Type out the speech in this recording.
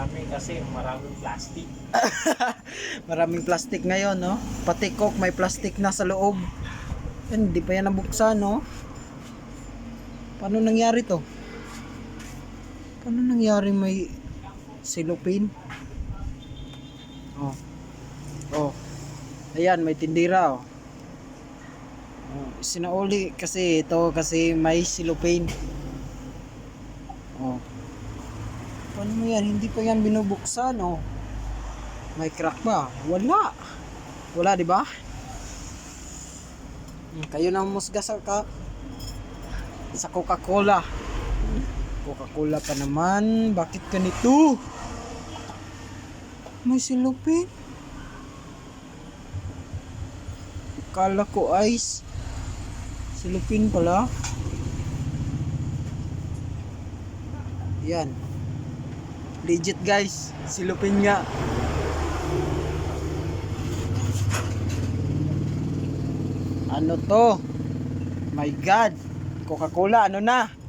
marami kasi maraming plastic. Maraming plastic ngayon, no? Pati coke may plastic na sa loob. Hindi pa yan nabuksan, no? Paano nangyari to? Paano nangyari may silupin? Oh. Oh. Ayan, may tindira, oh. oh sinauli kasi ito kasi may silupin. Oh. Paano mo yan? Hindi pa yan binubuksan, oh. May crack ba? Wala. Wala, di ba? Hmm, Kayo na musga sa ka sa Coca-Cola. Coca-Cola pa naman. Bakit ganito? May silupin. Kala ko ice. Silupin pala. Yan. Legit guys. Silupin nga. Ano to? My God. Coca-Cola, ano na?